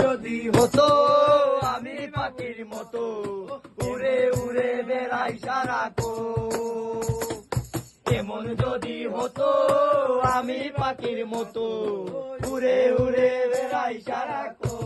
যদি হতো, আমি পাখির মতো উড়ে উড়ে বেড়াই সারা কো এমন যদি হতো, আমি পাখির মতো উড়ে উড়ে বেড়াই সারা বলাই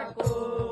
থাকো